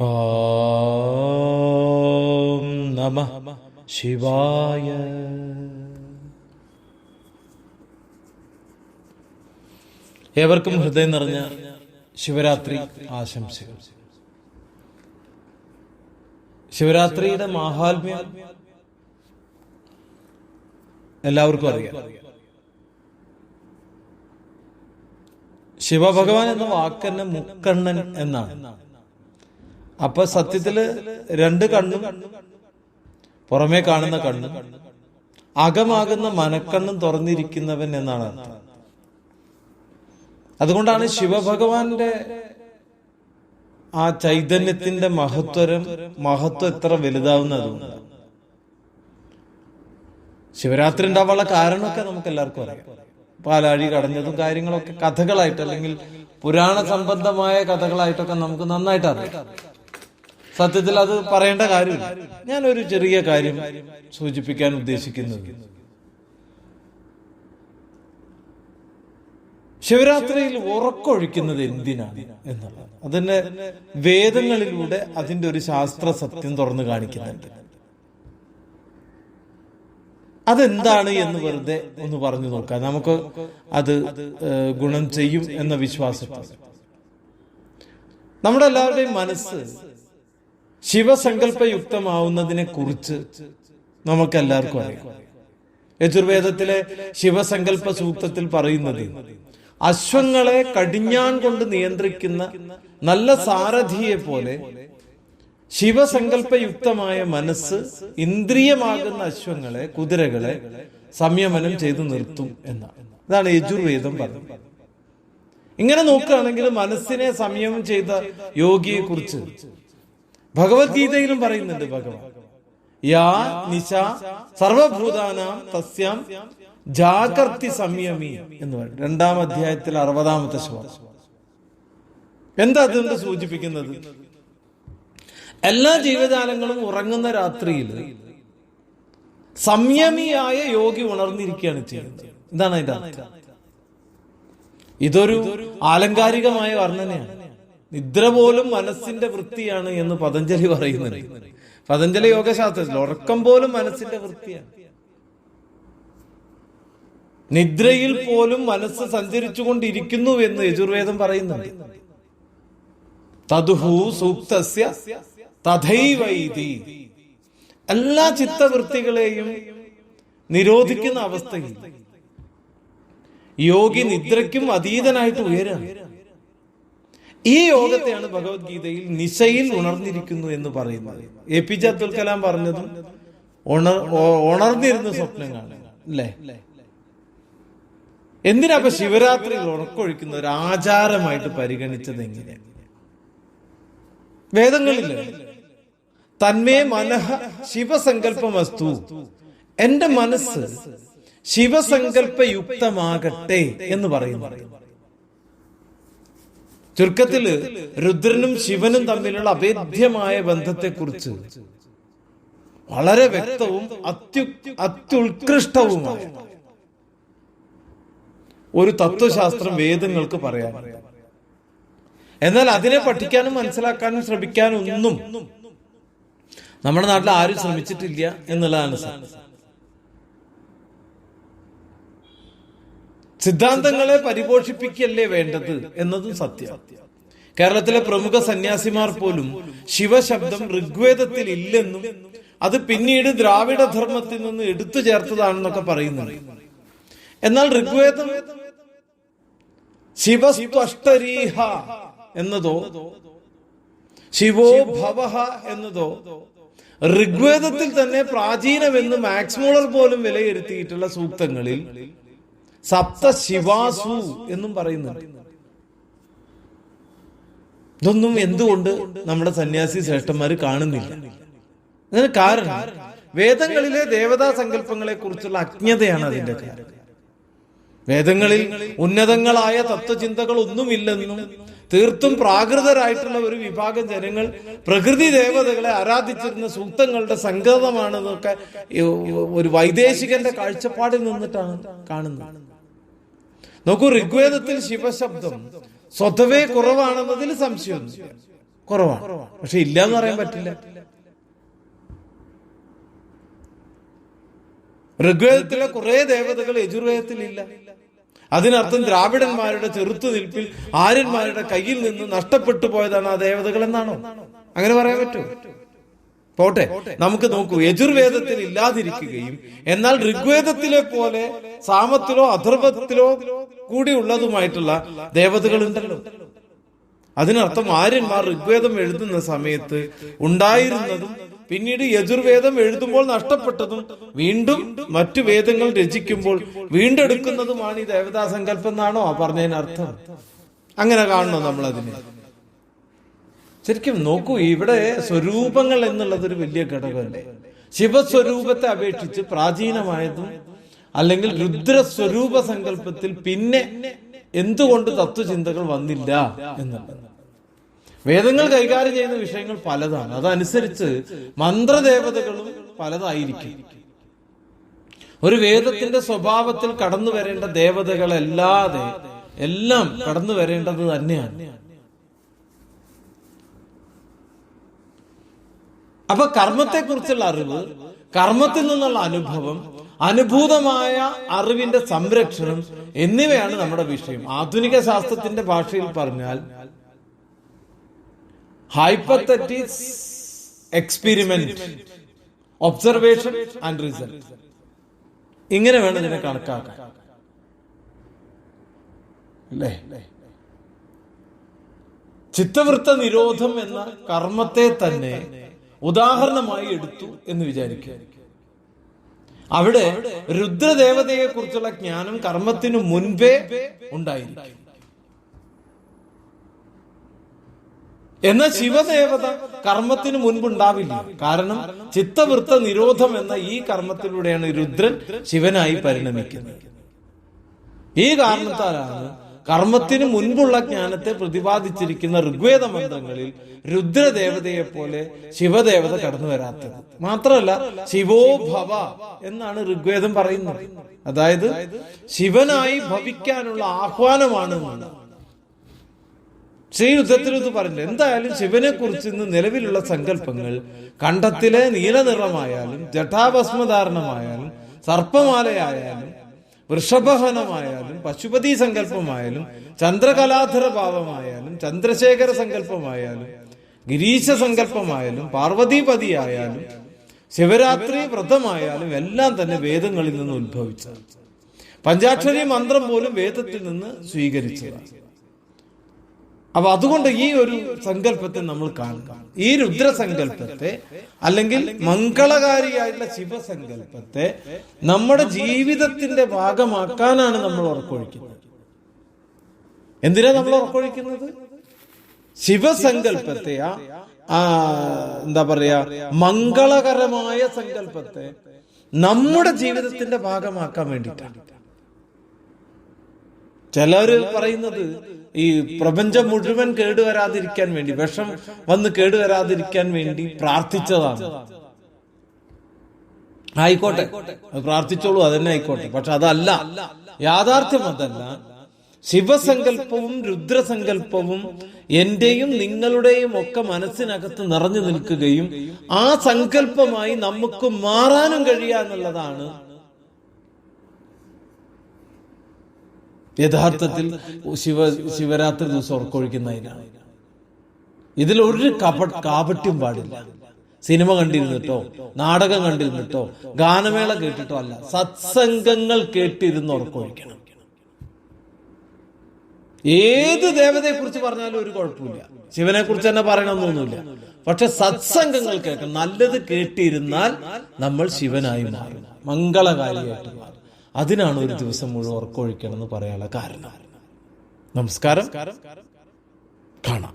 ഓം നമ ശിവായ. ഏവർക്കും ഹൃദയം നിറഞ്ഞ ശിവരാത്രി ആശംസകൾ. ശിവരാത്രിയുടെ മാഹാത്മ്യം എല്ലാവർക്കും അറിയാം. ശിവഭഗവാൻ എന്ന വാക്കന്നെ മുക്കണ്ണൻ എന്നാണ്. അപ്പൊ സത്യത്തിൽ രണ്ട് കണ്ണും പുറമേ കാണുന്ന കണ്ണും അകമാകുന്ന മനക്കണ്ണും തുറന്നിരിക്കുന്നവൻ എന്നാണ് അതുകൊണ്ടാണ് ശിവഭഗവാന്റെ ആ ചൈതന്യത്തിന്റെ മഹത്വരം മഹത്വം എത്ര വലുതാവുന്നത്. ശിവരാത്രി ഉണ്ടാവാനുള്ള കാരണമൊക്കെ നമുക്ക് എല്ലാവർക്കും അറിയാം. പാലാഴി കടഞ്ഞതും കാര്യങ്ങളൊക്കെ കഥകളായിട്ട് അല്ലെങ്കിൽ പുരാണ സംബന്ധമായ കഥകളായിട്ടൊക്കെ നമുക്ക് നന്നായിട്ട് അറിയാം. സത്യത്തിൽ അത് പറയേണ്ട കാര്യമില്ല. ഒരു ചെറിയ കാര്യം സൂചിപ്പിക്കാൻ ഉദ്ദേശിക്കുന്നത്. ശിവരാത്രിയിൽ ഉറക്കൊഴിക്കുന്നത് എന്തിനാണ് എന്നുള്ളത്. അതിന്റെ വേദങ്ങളിലൂടെ അതിന്റെ ഒരു ശാസ്ത്ര സത്യം തുറന്നു കാണിക്കുന്നുണ്ട്. അതെന്താണ് എന്ന് വെറുതെ ഒന്ന് പറഞ്ഞു നോക്കാം. നമുക്ക് അത് ഗുണം ചെയ്യും എന്ന വിശ്വാസത്തിൽ നമ്മുടെ എല്ലാവരുടെയും മനസ്സ് ശിവസങ്കല്പയുക്തമാവുന്നതിനെ കുറിച്ച് നമുക്ക് എല്ലാവർക്കും അറിയാം. യജുർവേദത്തിലെ ശിവസങ്കല്പ സൂക്തത്തിൽ പറയുന്നത് അശ്വങ്ങളെ കടിഞ്ഞാൻ കൊണ്ട് നിയന്ത്രിക്കുന്ന നല്ല സാരഥിയെ പോലെ ശിവസങ്കല്പയുക്തമായ മനസ്സ് ഇന്ദ്രിയമാകുന്ന അശ്വങ്ങളെ കുതിരകളെ സംയമനം ചെയ്തു നിർത്തും എന്നാണ്. ഇതാണ് യജുർവേദം പറഞ്ഞത്. ഇങ്ങനെ നോക്കുകയാണെങ്കിൽ മനസ്സിനെ സംയമം ചെയ്ത യോഗിയെ കുറിച്ച് ഭഗവത്ഗീതയിലും പറയുന്നുണ്ട് ഭഗവാൻ. യാ നിശ സർവഭൂതാനാം തസ്യാം ജാഗർത്തി സംയമി എന്ന് പറയും. രണ്ടാം അധ്യായത്തിൽ അറുപതാമത്തെ ശ്ലോകം. എന്താ അതുകൊണ്ട് സൂചിപ്പിക്കുന്നത്? എല്ലാ ജീവജാലങ്ങളും ഉറങ്ങുന്ന രാത്രിയിൽ സംയമിയായ യോഗി ഉണർന്നിരിക്കുകയാണ് ചെയ്യുന്നത്. ഇതാണ് അതിന്റെ അർത്ഥം? ഇതൊരു ആലങ്കാരികമായ വർണനയാണ്. നിദ്ര പോലും മനസ്സിന്റെ വൃത്തിയാണ് എന്ന് പതഞ്ജലി പറയുന്നുണ്ട്. പതഞ്ജലി യോഗശാസ്ത്രത്തിൽ ഉറക്കം പോലും മനസ്സിന്റെ വൃത്തിയാണ്. നിദ്രയിൽ പോലും മനസ്സ് സഞ്ചരിച്ചുകൊണ്ടിരിക്കുന്നു എന്ന് യജുർവേദം പറയുന്നുണ്ട്. തതുഹു സൂക്തസ്യ തഥൈവൈതി. എല്ലാ ചിത്തവൃത്തികളെയും നിരോധിക്കുന്ന അവസ്ഥയിൽ യോഗി നിദ്രയ്ക്കും അതീതനായിട്ട് ഉയരാണ്. ഈ യോഗത്തെയാണ് ഭഗവത്ഗീതയിൽ നിശയിൽ ഉണർന്നിരിക്കുന്നു എന്ന് പറയുന്നത്. A P J Abdul Kalam പറഞ്ഞതും ഉണർ ഉണർന്നിരുന്ന സ്വപ്നം കാണുക അല്ലേ? എന്തിനാ ഇപ്പൊ ശിവരാത്രിയിൽ ഉറക്കൊഴിക്കുന്ന ഒരു ആചാരമായിട്ട് പരിഗണിച്ചത് എങ്ങനെ വേദങ്ങളിൽ തന്മേ മനഃ ശിവസങ്കല്പ വസ്തു എന്റെ മനസ്സ് ശിവസങ്കല്പയുക്തമാകട്ടെ എന്ന് പറയുന്നു ചുരുക്കത്തിൽ രുദ്രനും ശിവനും തമ്മിലുള്ള അഭേദ്യമായ ബന്ധത്തെക്കുറിച്ച് വളരെ വ്യക്തവും അത്യു അത്യുത്കൃഷ്ടവുമായ ഒരു തത്വശാസ്ത്രം വേദങ്ങൾക്ക് പറയാൻ എന്നാൽ അതിനെ പഠിക്കാനും മനസ്സിലാക്കാനും ശ്രമിക്കാനും ഒന്നും നമ്മുടെ നാട്ടിൽ ആരും ശ്രമിച്ചിട്ടില്ല എന്നുള്ളതാണ് സത്യം. സിദ്ധാന്തങ്ങളെ പരിപോഷിപ്പിക്കല്ലേ വേണ്ടത് എന്നതും സത്യം. കേരളത്തിലെ പ്രമുഖ സന്യാസിമാർ പോലും ശിവശബ്ദം ഋഗ്വേദത്തിൽ ഇല്ലെന്നും അത് പിന്നീട് ദ്രാവിഡ ധർമ്മത്തിൽ നിന്ന് എടുത്തു ചേർത്തതാണെന്നൊക്കെ പറയുന്നുണ്ട്. എന്നാൽ ഋഗ്വേദം ശിവസ്ത്വഷ്ടരീഹ എന്നതോ ശിവോ ഭവഹ എന്നതോ ഋഗ്വേദത്തിൽ തന്നെ പ്രാചീനമെന്ന് മാക്സ്മോളർ പോലും വിലയിരുത്തിയിട്ടുള്ള സൂക്തങ്ങളിൽ സപ്ത ശിവാസു എന്നും പറയുന്നുണ്ട്. ഇതൊന്നും എന്തുകൊണ്ട് നമ്മുടെ സന്യാസി ശ്രേഷ്ഠന്മാര് കാണുന്നില്ല? അതിന് കാരണം വേദങ്ങളിലെ ദേവതാ സങ്കല്പങ്ങളെ കുറിച്ചുള്ള അജ്ഞതയാണ് അതിന്റെ കാരണം വേദങ്ങളിൽ ഉന്നതങ്ങളായ തത്വചിന്തകൾ ഒന്നുമില്ലെന്നും തീർത്തും പ്രാകൃതരായിട്ടുള്ള ഒരു വിഭാഗം ജനങ്ങൾ പ്രകൃതി ദേവതകളെ ആരാധിച്ചിരുന്ന സൂക്തങ്ങളുടെ സംഗതമാണെന്നൊക്കെ ഒരു വൈദേശികന്റെ കാഴ്ചപ്പാടിൽ നിന്നിട്ടാണ് കാണുന്നത്. നോക്കൂ ഋഗ്വേദത്തിൽ ശിവശബ്ദം. സ്വതവേ കുറവാണെന്നതിൽ സംശയം. കുറവാണ്. പക്ഷെ ഇല്ല എന്ന് പറയാൻ പറ്റില്ല. ഋഗ്വേദത്തിലെ കുറെ ദേവതകൾ യജുർവേദത്തിൽ ഇല്ല അതിനർത്ഥം ദ്രാവിഡന്മാരുടെ ചെറുത്തുനിൽപ്പിൽ ആര്യന്മാരുടെ കയ്യിൽ നിന്ന് നഷ്ടപ്പെട്ടു പോയതാണ് ആ ദേവതകൾ എന്നാണോ അങ്ങനെ പറയാൻ പറ്റുമോ? പോട്ടെ നമുക്ക് നോക്കൂ യജുർവേദത്തിൽ ഇല്ലാതിരിക്കുകയും എന്നാൽ ഋഗ്വേദത്തിലെ പോലെ സാമത്തിലോ അധർവത്തിലോ കൂടി ഉള്ളതുമായിട്ടുള്ള ദേവതകൾ ഉണ്ടല്ലോ അതിനർത്ഥം ആര്യന്മാർ ഋഗ്വേദം എഴുതുന്ന സമയത്ത് ഉണ്ടായിരുന്നതും പിന്നീട് യജുർവേദം എഴുതുമ്പോൾ നഷ്ടപ്പെട്ടതും വീണ്ടും മറ്റു വേദങ്ങൾ രചിക്കുമ്പോൾ വീണ്ടെടുക്കുന്നതുമാണ് ഈ ദേവതാ സങ്കല്പം എന്നാണോ ആ പറഞ്ഞതിനർത്ഥം? അങ്ങനെ കാണണോ നമ്മൾ അതിനെ ശരിക്കും നോക്കൂ ഇവിടെ സ്വരൂപങ്ങൾ എന്നുള്ളത് ഒരു വലിയ ഘടകമല്ലേ? ശിവസ്വരൂപത്തെ അപേക്ഷിച്ച് പ്രാചീനമായതും അല്ലെങ്കിൽ രുദ്രസ്വരൂപ സങ്കല്പത്തിൽ പിന്നെ എന്തുകൊണ്ട് തത്വചിന്തകൾ വന്നില്ല എന്നുള്ളത്. വേദങ്ങൾ കൈകാര്യം ചെയ്യുന്ന വിഷയങ്ങൾ പലതാണ്. അതനുസരിച്ച് മന്ത്രദേവതകളും പലതായിരിക്കും. ഒരു വേദത്തിന്റെ സ്വഭാവത്തിൽ കടന്നു വരേണ്ട ദേവതകളല്ലാതെ എല്ലാം കടന്നു വരേണ്ടത് തന്നെയാണ്. അപ്പൊ കർമ്മത്തെ കുറിച്ചുള്ള അറിവ് കർമ്മത്തിൽ നിന്നുള്ള അനുഭവം അനുഭൂതമായ അറിവിന്റെ സംരക്ഷണം എന്നിവയാണ് നമ്മുടെ വിഷയം. ആധുനിക ശാസ്ത്രത്തിന്റെ ഭാഷയിൽ പറഞ്ഞാൽ hypothesis experiment observation and result ഇങ്ങനെ വേണം ഇതിനെ കണക്കാക്കാൻ. അല്ലേ? ചിത്തവൃത്ത നിരോധം എന്ന കർമ്മത്തെ തന്നെ ഉദാഹരണമായി എടുത്തു എന്ന് വിചാരിക്കുക. അവിടെ രുദ്രദേവതയെ കുറിച്ചുള്ള ജ്ഞാനം കർമ്മത്തിനു മുൻപേ ഉണ്ടായിരിക്കും. എന്നാൽ ശിവദേവത കർമ്മത്തിന് മുൻപുണ്ടാവില്ല. കാരണം ചിത്തവൃത്ത നിരോധം എന്ന ഈ കർമ്മത്തിലൂടെയാണ് രുദ്രൻ ശിവനായി പരിണമിക്കുന്നത്. ഈ കാരണത്താലാണ് കർമ്മത്തിന് മുൻപുള്ള ജ്ഞാനത്തെ പ്രതിപാദിച്ചിരിക്കുന്ന ഋഗ്വേദ മന്ത്രങ്ങളിൽ രുദ്രദേവതയെ പോലെ ശിവദേവത കടന്നു വരാത്തത്. മാത്രമല്ല ശിവോ ഭവ എന്നാണ് ഋഗ്വേദം പറയുന്നത്. അതായത് ശിവനായി ഭവിക്കാനുള്ള ആഹ്വാനമാണ് ശ്രീ യുദ്ധത്തിൽ ഇത് പറഞ്ഞു എന്തായാലും ശിവനെ കുറിച്ച് ഇന്ന് നിലവിലുള്ള സങ്കല്പങ്ങൾ കണ്ടത്തിലെ നീലനിറമായാലും ജഠാഭസ്മധാരണമായാലും സർപ്പമാലയായാലും വൃഷഭഹനമായാലും പശുപതി സങ്കല്പമായാലും ചന്ദ്രകലാധര ഭാവമായാലും ചന്ദ്രശേഖര സങ്കല്പമായാലും ഗിരീശ സങ്കല്പമായാലും പാർവതീപതിയായാലും ശിവരാത്രി വ്രതമായാലും എല്ലാം തന്നെ വേദങ്ങളിൽ നിന്ന് ഉത്ഭവിച്ചതാണ്. പഞ്ചാക്ഷരി മന്ത്രം പോലും വേദത്തിൽ നിന്ന് സ്വീകരിച്ചതാണ്. അപ്പൊ അതുകൊണ്ട് ഈ ഒരു സങ്കല്പത്തെ നമ്മൾ കാണുക. ഈ രുദ്രസങ്കല്പത്തെ അല്ലെങ്കിൽ മംഗളകാരിയായിട്ടുള്ള ശിവസങ്കല്പത്തെ നമ്മുടെ ജീവിതത്തിന്റെ ഭാഗമാക്കാനാണ് നമ്മൾ ഉറക്കൊഴിക്കുന്നത്. എന്തിനാ നമ്മൾ ഉറക്കൊഴിക്കുന്നത്? ശിവസങ്കല്പത്തെ ആ എന്താ പറയാ മംഗളകരമായ സങ്കല്പത്തെ നമ്മുടെ ജീവിതത്തിന്റെ ഭാഗമാക്കാൻ വേണ്ടിയിട്ടാണ്. ചിലര് പറയുന്നത് ഈ പ്രപഞ്ചം മുഴുവൻ കേടുവരാതിരിക്കാൻ വേണ്ടി വിഷം വന്ന് കേടുവരാതിരിക്കാൻ വേണ്ടി പ്രാർത്ഥിച്ചതാണ്. ആയിക്കോട്ടെ പ്രാർത്ഥിച്ചോളൂ അതന്നെ ആയിക്കോട്ടെ. പക്ഷെ അതല്ല യാഥാർത്ഥ്യം അതല്ല. ശിവസങ്കല്പവും രുദ്രസങ്കല്പവും എന്റെയും നിങ്ങളുടെയും ഒക്കെ മനസ്സിനകത്ത് നിറഞ്ഞു നിൽക്കുകയും ആ സങ്കല്പമായി നമുക്ക് മാറാനും കഴിയുക എന്നുള്ളതാണ് യഥാർത്ഥത്തിൽ ശിവ ശിവരാത്രി ദിവസം ഉറക്കൊഴിക്കുന്നതിനാണ്. ഇതിൽ ഒരു കപ കാപട്യം പാടില്ല. സിനിമ കണ്ടിരുന്നിട്ടോ നാടകം കണ്ടിരുന്നിട്ടോ ഗാനമേള കേട്ടിട്ടോ അല്ല സത്സംഗങ്ങൾ കേട്ടിരുന്ന് ഉറക്കൊഴിക്കണം. ഏത് ദേവതയെ കുറിച്ച് പറഞ്ഞാലും ഒരു കുഴപ്പമില്ല. ശിവനെ കുറിച്ച് തന്നെ പറയണമെന്നൊന്നുമില്ല പക്ഷെ സത്സംഗങ്ങൾ കേൾക്കണം. നല്ലത് കേട്ടിരുന്നാൽ നമ്മൾ ശിവനായി മാറും. മംഗളകാരിയായിട്ട് മാറും. അതിനാണ് ഒരു ദിവസം മുഴുവൻ ഉറക്കമൊഴിക്കണമെന്ന് പറയാനുള്ള കാരണം. നമസ്കാരം. കാണാം.